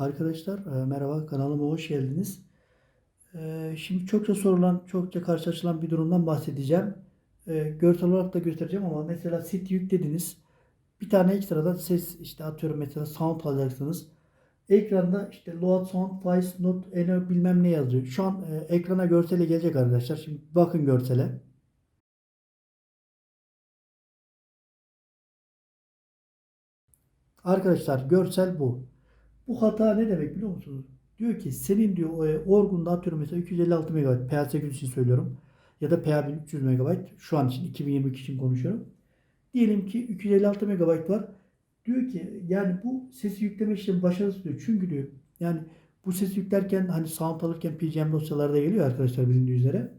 Arkadaşlar e, merhaba kanalıma hoş geldiniz. E, Şimdi çokça sorulan, çokça karşılaşılan bir durumdan bahsedeceğim. E, Görsel olarak da göstereceğim ama mesela sit yüklediniz. Bir tane ekstradan ses işte atıyorum mesela sound alacaksınız. Ekranda işte load sound files not eno bilmem ne yazıyor. Şu an ekrana görsele gelecek arkadaşlar. Şimdi bakın görsele. Arkadaşlar görsel bu. Bu hata ne demek biliyor musunuz? Diyor ki senin diyor e, Orgun'da atıyorum mesela 256 MB PA8 için söylüyorum. Ya da PA1300 MB şu an için 2022 için konuşuyorum. Diyelim ki 256 MB var. Diyor ki yani bu sesi yükleme işlemi başarısız diyor. Çünkü diyor yani bu sesi yüklerken hani sound alırken PGM dosyalarda geliyor arkadaşlar bilindiği üzere.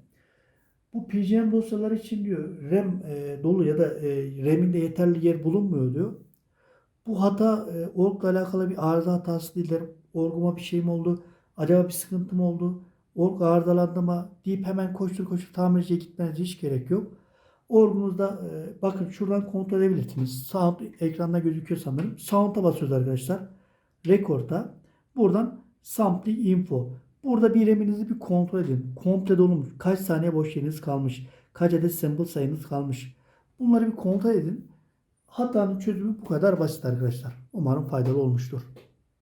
Bu PGM dosyaları için diyor RAM e, dolu ya da e, RAM'inde yeterli yer bulunmuyor diyor. Bu hata e, orgla alakalı bir arıza hatası değildir. Orguma bir şey mi oldu? Acaba bir sıkıntı mı oldu? Org arızalandı mı? deyip hemen koştur koştur tamirciye gitmenize hiç gerek yok. Orgunuzda e, bakın şuradan kontrol edebilirsiniz. Sound ekranda gözüküyor sanırım. Sound'a basıyoruz arkadaşlar. Record'a. Buradan sampling info. Burada bir eminizi bir kontrol edin. Komple dolu mu? Kaç saniye boş yeriniz kalmış? Kaç adet sample sayınız kalmış? Bunları bir kontrol edin. Hatanın çözümü bu kadar basit arkadaşlar. Umarım faydalı olmuştur.